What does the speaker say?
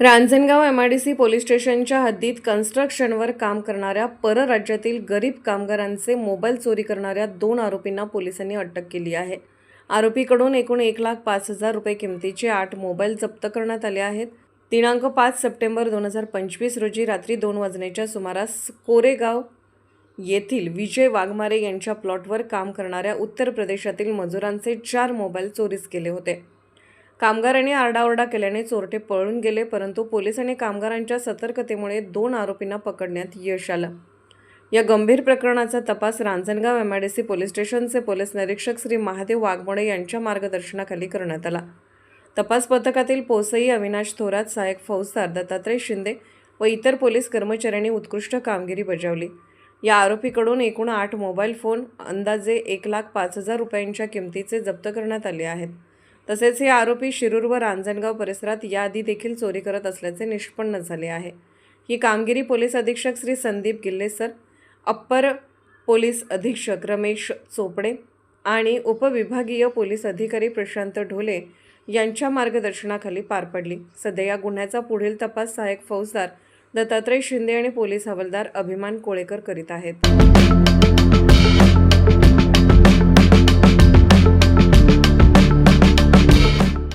Ranjangaon C police स्टेशनच्या हद्दीत कन्स्ट्रक्शनवर काम करणाऱ्या परराज्यातील गरीब कामगारांचे मोबाईल चोरी करणाऱ्या दोन आरोपींना पोलिसांनी अटक केली आहे. आरोपीकडून एकूण एक लाख पाच हजार रुपये किमतीचे आठ मोबाईल जप्त करण्यात आले आहेत. दिनांक पाच सप्टेंबर दोन हजार पंचवीस रोजी रात्री दोन वाजण्याच्या सुमारास कोरेगाव येथील विजय वाघमारे यांच्या प्लॉटवर काम करणाऱ्या उत्तर प्रदेशातील मजुरांचे चार मोबाईल चोरीस केले होते. कामगारांनी आरडाओरडा केल्याने चोरटे पळून गेले परंतु पोलिसांनी कामगारांच्या सतर्कतेमुळे दोन आरोपींना पकडण्यात यश आलं. या गंभीर प्रकरणाचा तपास रांजणगाव एमआयडीसी पोलीस स्टेशनचे पोलीस निरीक्षक श्री महादेव वाघमोडे यांच्या मार्गदर्शनाखाली करण्यात आला. तपास पथकातील पोसई अविनाश थोरात सहाय्यक फौजदार दत्तात्रय शिंदे व इतर पोलीस कर्मचाऱ्यांनी उत्कृष्ट कामगिरी बजावली. या आरोपीकडून एकूण आठ मोबाईल फोन अंदाजे एक लाख पाच हजार रुपयांच्या किमतीचे जप्त करण्यात आले आहेत. तसेच हे आरोपी शिरूर व रांजणगाव परिसरात याआधी देखील चोरी करत असल्याचे निष्पन्न झाले आहे. ही कामगिरी पोलीस अधीक्षक श्री संदीप गिल्लेसर अप्पर पोलीस अधीक्षक रमेश चोपडे आणि उपविभागीय पोलीस अधिकारी प्रशांत ढोले यांच्या मार्गदर्शनाखाली पार पडली. सध्या या गुन्ह्याचा पुढील तपास सहाय्यक फौजदार दत्तात्रय शिंदे आणि पोलीस हवालदार अभिमान कोळेकर करीत आहेत.